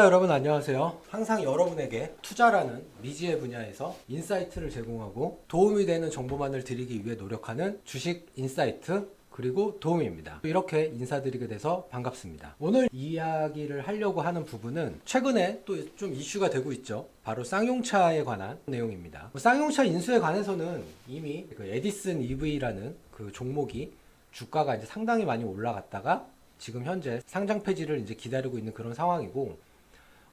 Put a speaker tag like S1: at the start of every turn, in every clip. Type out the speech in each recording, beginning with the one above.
S1: 시청자 여러분 안녕하세요. 항상 여러분에게 투자라는 미지의 분야에서 인사이트를 제공하고 도움이 되는 정보만을 드리기 위해 노력하는 주식 인사이트 그리고 도움입니다. 이렇게 인사드리게 돼서 반갑습니다. 오늘 이야기를 하려고 하는 부분은 최근에 또 좀 이슈가 되고 있죠. 바로 쌍용차에 관한 내용입니다. 쌍용차 인수에 관해서는 이미 그 에디슨 EV라는 그 종목이 주가가 이제 상당히 많이 올라갔다가 지금 현재 상장 폐지를 이제 기다리고 있는 그런 상황이고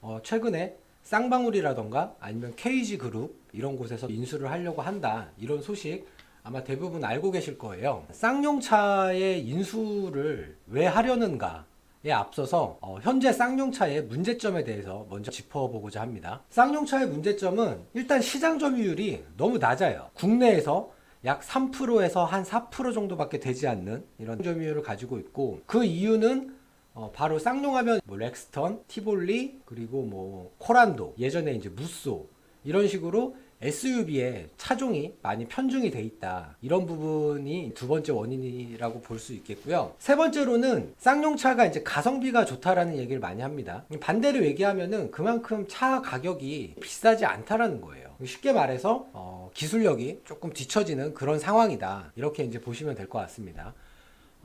S1: 어, 최근에 쌍방울이라던가 아니면 KG 그룹 이런 곳에서 인수를 하려고 한다 이런 소식 아마 대부분 알고 계실 거예요. 쌍용차의 인수를 왜 하려는가 에 앞서서 어, 현재 쌍용차의 문제점에 대해서 먼저 짚어보고자 합니다. 쌍용차의 문제점은 일단 시장 점유율이 너무 낮아요. 국내에서 약 3%에서 한 4% 정도밖에 되지 않는 이런 점유율을 가지고 있고 그 이유는 어, 바로 쌍용하면 뭐 렉스턴, 티볼리 그리고 뭐 코란도 예전에 이제 무쏘 이런 식으로 SUV에 차종이 많이 편중이 돼 있다. 이런 부분이 두 번째 원인이라고 볼 수 있겠고요. 세 번째로는 쌍용차가 이제 가성비가 좋다라는 얘기를 많이 합니다. 반대로 얘기하면은 그만큼 차 가격이 비싸지 않다라는 거예요. 쉽게 말해서 어, 기술력이 조금 뒤처지는 그런 상황이다. 이렇게 이제 보시면 될 것 같습니다.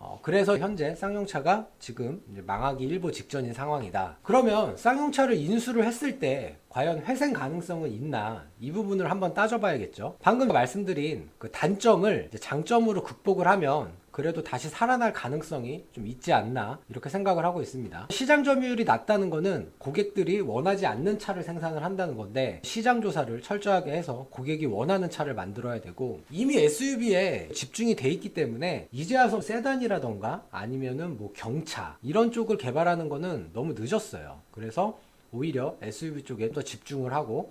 S1: 어, 그래서 현재 쌍용차가 지금 망하기 일보 직전인 상황이다. 그러면 쌍용차를 인수를 했을 때 과연 회생 가능성은 있나 이 부분을 한번 따져봐야겠죠. 방금 말씀드린 그 단점을 장점으로 극복을 하면 그래도 다시 살아날 가능성이 좀 있지 않나 이렇게 생각을 하고 있습니다. 시장 점유율이 낮다는 거는 고객들이 원하지 않는 차를 생산을 한다는 건데 시장 조사를 철저하게 해서 고객이 원하는 차를 만들어야 되고 이미 SUV에 집중이 돼 있기 때문에 이제 와서 세단이라던가 아니면은 뭐 경차 이런 쪽을 개발하는 거는 너무 늦었어요. 그래서 오히려 SUV 쪽에 더 집중을 하고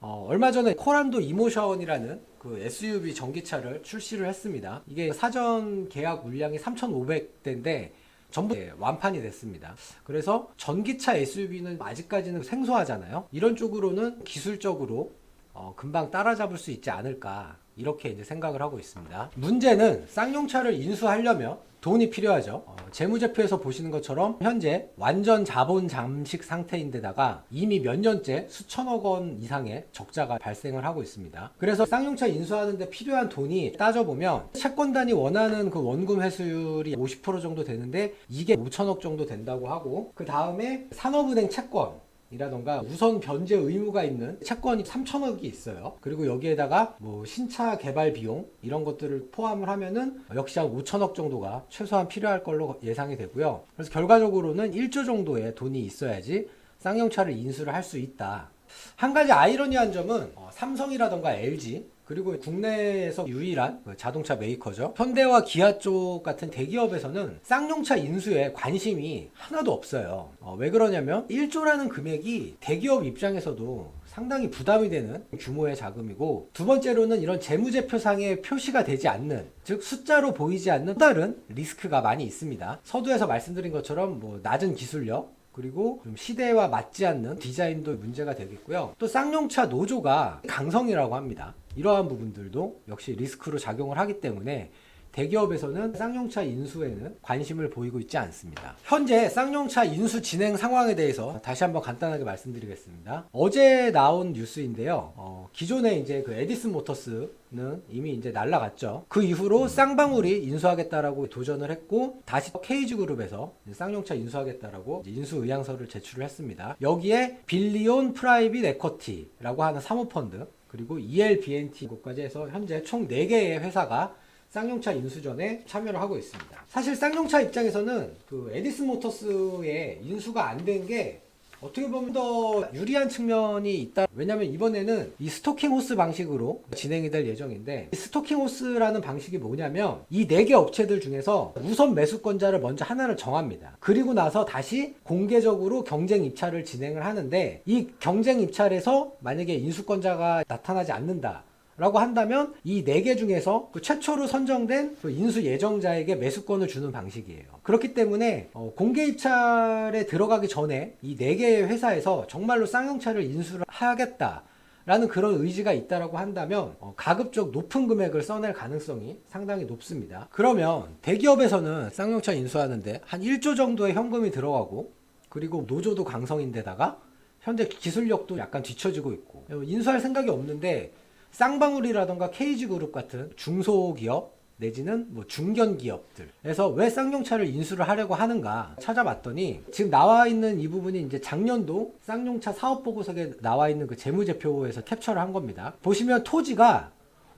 S1: 어, 얼마 전에 코란도 이모션이라는 그 SUV 전기차를 출시를 했습니다. 이게 사전 계약 물량이 3,500대인데 전부 예, 완판이 됐습니다. 그래서 전기차 SUV는 아직까지는 생소하잖아요. 이런 쪽으로는 기술적으로 어, 금방 따라잡을 수 있지 않을까 이렇게 이제 생각을 하고 있습니다. 문제는 쌍용차를 인수하려면 돈이 필요하죠. 어, 재무제표에서 보시는 것처럼 현재 완전 자본 잠식 상태인데다가 이미 몇 년째 수천억 원 이상의 적자가 발생을 하고 있습니다. 그래서 쌍용차 인수하는데 필요한 돈이 따져보면 채권단이 원하는 그 원금 회수율이 50% 정도 되는데 이게 5천억 정도 된다고 하고 그 다음에 산업은행 채권 이라던가 우선 변제 의무가 있는 채권이 3천억이 있어요. 그리고 여기에다가 뭐 신차 개발 비용 이런 것들을 포함을 하면은 역시 한 5천억 정도가 최소한 필요할 걸로 예상이 되고요. 그래서 결과적으로는 1조 정도의 돈이 있어야지 쌍용차를 인수를 할 수 있다. 한 가지 아이러니한 점은 어, 삼성이라던가 LG 그리고 국내에서 유일한 그 자동차 메이커죠. 현대와 기아 쪽 같은 대기업에서는 쌍용차 인수에 관심이 하나도 없어요. 어, 왜 그러냐면 1조라는 금액이 대기업 입장에서도 상당히 부담이 되는 규모의 자금이고 두 번째로는 이런 재무제표상에 표시가 되지 않는 즉 숫자로 보이지 않는 또 다른 리스크가 많이 있습니다. 서두에서 말씀드린 것처럼 뭐 낮은 기술력 그리고 좀 시대와 맞지 않는 디자인도 문제가 되겠고요. 또 쌍용차 노조가 강성이라고 합니다. 이러한 부분들도 역시 리스크로 작용을 하기 때문에 대기업에서는 쌍용차 인수에는 관심을 보이고 있지 않습니다. 현재 쌍용차 인수 진행 상황에 대해서 다시 한번 간단하게 말씀드리겠습니다. 어제 나온 뉴스인데요. 어, 기존에 이제 그 에디슨 모터스 는 이미 이제 날라갔죠. 그 이후로 쌍방울이 인수하겠다라고 도전을 했고 다시 케이지 그룹에서 쌍용차 인수하겠다라고 인수 의향서를 제출을 했습니다. 여기에 빌리온 프라이빗 에쿼티라고 하는 사모펀드 그리고 ELBNT 곳까지 해서 현재 총 4개의 회사가 쌍용차 인수전에 참여를 하고 있습니다. 사실 쌍용차 입장에서는 그 에디슨 모터스의 인수가 안 된 게 어떻게 보면 더 유리한 측면이 있다. 왜냐면 이번에는 이 스토킹 호스 방식으로 진행이 될 예정인데 이 스토킹 호스라는 방식이 뭐냐면 이 네 개 업체들 중에서 우선 매수권자를 먼저 하나를 정합니다. 그리고 나서 다시 공개적으로 경쟁 입찰을 진행을 하는데 이 경쟁 입찰에서 만약에 인수권자가 나타나지 않는다. 라고 한다면 이 네 개 중에서 그 최초로 선정된 그 인수 예정자에게 매수권을 주는 방식이에요. 그렇기 때문에 어, 공개 입찰에 들어가기 전에 이 네 개의 회사에서 정말로 쌍용차를 인수를 하겠다. 라는 그런 의지가 있다라고 한다면 어, 가급적 높은 금액을 써낼 가능성이 상당히 높습니다. 그러면 대기업에서는 쌍용차 인수하는데 한 1조 정도의 현금이 들어가고 그리고 노조도 강성인데다가 현재 기술력도 약간 뒤처지고 있고 인수할 생각이 없는데 쌍방울이라던가 KG그룹 같은 중소기업 내지는 뭐 중견 기업들에서 왜 쌍용차를 인수를 하려고 하는가 찾아봤더니 지금 나와 있는 이 부분이 이제 작년도 쌍용차 사업 보고서에 나와 있는 그 재무제표에서 캡처를 한 겁니다. 보시면 토지가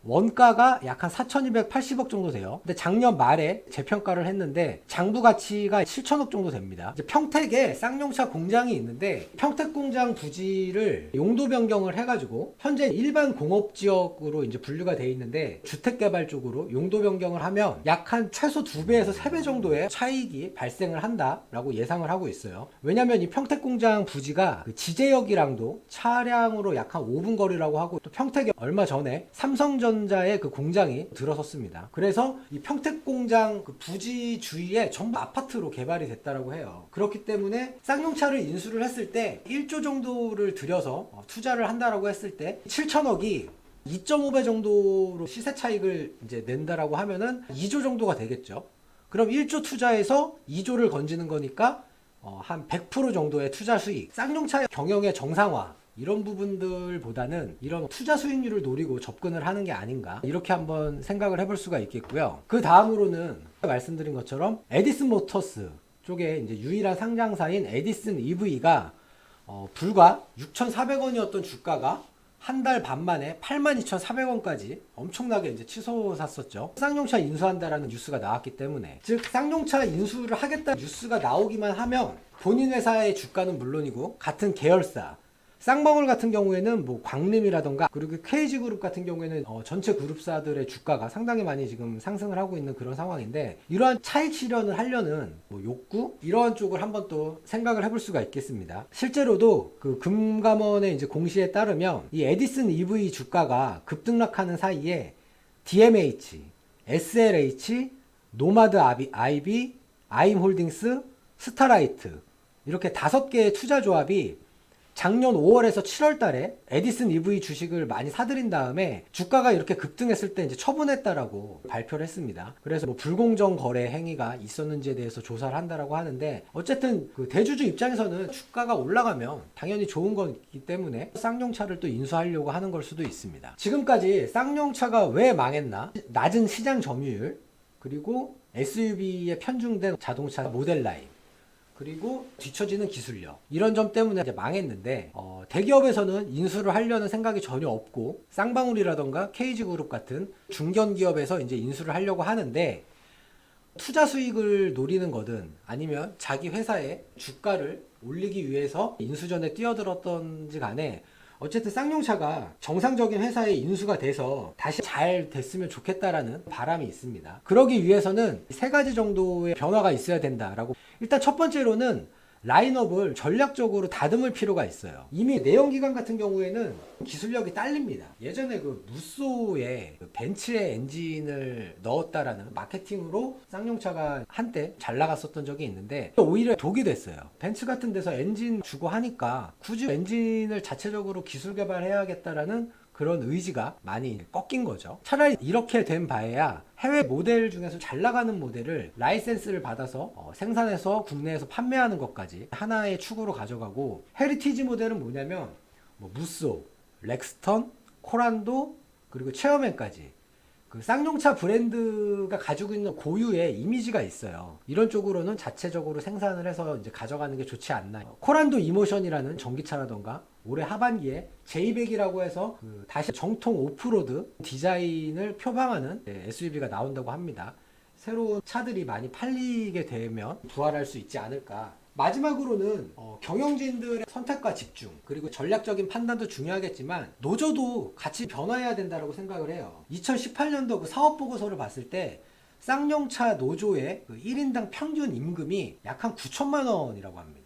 S1: 원가가 약 한 4,280억 정도 돼요. 근데 작년 말에 재평가를 했는데 장부 가치가 7천억 정도 됩니다. 평택에 쌍용차 공장이 있는데 평택 공장 부지를 용도 변경을 해가지고 현재 일반 공업 지역으로 이제 분류가 돼 있는데 주택 개발 쪽으로 용도 변경을 하면 약 한 최소 2배에서 3배 정도의 차익이 발생을 한다라고 예상을 하고 있어요. 왜냐면 이 평택 공장 부지가 그 지제역이랑도 차량으로 약 한 5분 거리라고 하고 또 평택에 얼마 전에 삼성전 자의 그 공장이 들어섰습니다. 그래서 이 평택 공장 그 부지 주위에 전부 아파트로 개발이 됐다라고 해요. 그렇기 때문에 쌍용차를 인수를 했을 때 1조 정도를 들여서 어, 투자를 한다라고 했을 때 7천억이 2.5배 정도로 시세 차익을 이제 낸다라고 하면은 2조 정도가 되겠죠. 그럼 1조 투자해서 2조를 건지는 거니까 어, 한 100% 정도의 투자 수익. 쌍용차의 경영의 정상화. 이런 부분들보다는 이런 투자 수익률을 노리고 접근을 하는 게 아닌가 이렇게 한번 생각을 해볼 수가 있겠고요. 그 다음으로는 말씀드린 것처럼 에디슨 모터스 쪽에 이제 유일한 상장사인 에디슨 EV가 어, 불과 6,400원이었던 주가가 한 달 반 만에 82,400원까지 엄청나게 이제 치솟았었죠. 쌍용차 인수한다라는 뉴스가 나왔기 때문에 즉 쌍용차 인수를 하겠다 뉴스가 나오기만 하면 본인 회사의 주가는 물론이고 같은 계열사 쌍방울 같은 경우에는 뭐 광림이라던가 그리고 KG 그룹 같은 경우에는 어, 전체 그룹사들의 주가가 상당히 많이 지금 상승을 하고 있는 그런 상황인데 이러한 차익 실현을 하려는 뭐 욕구 이러한 쪽을 한번 또 생각을 해볼 수가 있겠습니다. 실제로도 그 금감원의 이제 공시에 따르면 이 에디슨 EV 주가가 급등락하는 사이에 DMH, SLH, 노마드 아이비, 아임홀딩스, 스타라이트 이렇게 다섯 개의 투자 조합이 작년 5월에서 7월 달에 에디슨 EV 주식을 많이 사들인 다음에 주가가 이렇게 급등했을 때 이제 처분했다라고 발표를 했습니다. 그래서 뭐 불공정 거래 행위가 있었는지에 대해서 조사를 한다라고 하는데 어쨌든 그 대주주 입장에서는 주가가 올라가면 당연히 좋은 거기 때문에 쌍용차를 또 인수하려고 하는 걸 수도 있습니다. 지금까지 쌍용차가 왜 망했나? 낮은 시장 점유율 그리고 SUV에 편중된 자동차 모델 라인 그리고 뒤처지는 기술력. 이런 점 때문에 이제 망했는데 어, 대기업에서는 인수를 하려는 생각이 전혀 없고 쌍방울이라던가 KG그룹 같은 중견 기업에서 이제 인수를 하려고 하는데 투자 수익을 노리는 거든 아니면 자기 회사의 주가를 올리기 위해서 인수전에 뛰어들었던지 간에 어쨌든 쌍용차가 정상적인 회사에 인수가 돼서 다시 잘 됐으면 좋겠다라는 바람이 있습니다. 그러기 위해서는 세 가지 정도의 변화가 있어야 된다라고 일단 첫 번째로는 라인업을 전략적으로 다듬을 필요가 있어요. 이미 내연기관 같은 경우에는 기술력이 딸립니다. 예전에 그 무쏘에 그 벤츠의 엔진을 넣었다라는 마케팅으로 쌍용차가 한때 잘 나갔었던 적이 있는데 오히려 독이 됐어요. 벤츠 같은 데서 엔진 주고 하니까 굳이 엔진을 자체적으로 기술 개발해야겠다라는 그런 의지가 많이 꺾인 거죠. 차라리 이렇게 된 바에야 해외 모델 중에서 잘 나가는 모델을 라이센스를 받아서 어, 생산해서 국내에서 판매하는 것까지 하나의 축으로 가져가고 헤리티지 모델은 뭐냐면 뭐 무쏘, 렉스턴, 코란도 그리고 체어맨까지 그 쌍용차 브랜드가 가지고 있는 고유의 이미지가 있어요. 이런 쪽으로는 자체적으로 생산을 해서 이제 가져가는 게 좋지 않나. 코란도 이모션이라는 전기차라던가 올해 하반기에 J100이라고 해서 그 다시 정통 오프로드 디자인을 표방하는 네, SUV가 나온다고 합니다. 새로운 차들이 많이 팔리게 되면 부활할 수 있지 않을까. 마지막으로는 어, 경영진들의 선택과 집중 그리고 전략적인 판단도 중요하겠지만 노조도 같이 변화해야 된다고 생각을 해요. 2018년도 그 사업 보고서를 봤을 때 쌍용차 노조의 그 1인당 평균 임금이 약 한 9천만 원이라고 합니다.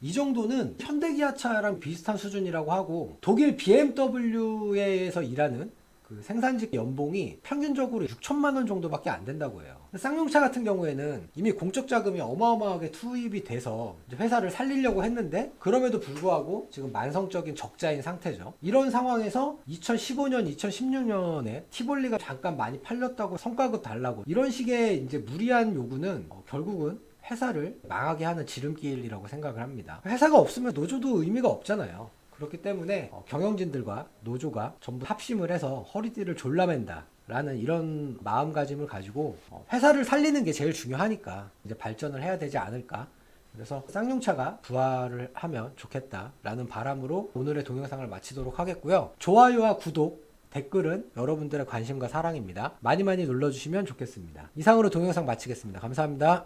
S1: 이 정도는 현대기아차랑 비슷한 수준이라고 하고 독일 BMW에서 일하는 그 생산직 연봉이 평균적으로 6천만 원 정도밖에 안 된다고 해요. 쌍용차 같은 경우에는 이미 공적 자금이 어마어마하게 투입이 돼서 회사를 살리려고 했는데 그럼에도 불구하고 지금 만성적인 적자인 상태죠. 이런 상황에서 2015년, 2016년에 티볼리가 잠깐 많이 팔렸다고 성과급 달라고 이런 식의 이제 무리한 요구는 어, 결국은 회사를 망하게 하는 지름길이라고 생각을 합니다. 회사가 없으면 노조도 의미가 없잖아요. 그렇기 때문에 어, 경영진들과 노조가 전부 합심을 해서 허리띠를 졸라맨다. 라는 이런 마음가짐을 가지고 어, 회사를 살리는 게 제일 중요하니까 이제 발전을 해야 되지 않을까. 그래서 쌍용차가 부활을 하면 좋겠다라는 바람으로 오늘의 동영상을 마치도록 하겠고요. 좋아요와 구독, 댓글은 여러분들의 관심과 사랑입니다. 많이 많이 눌러주시면 좋겠습니다. 이상으로 동영상 마치겠습니다. 감사합니다.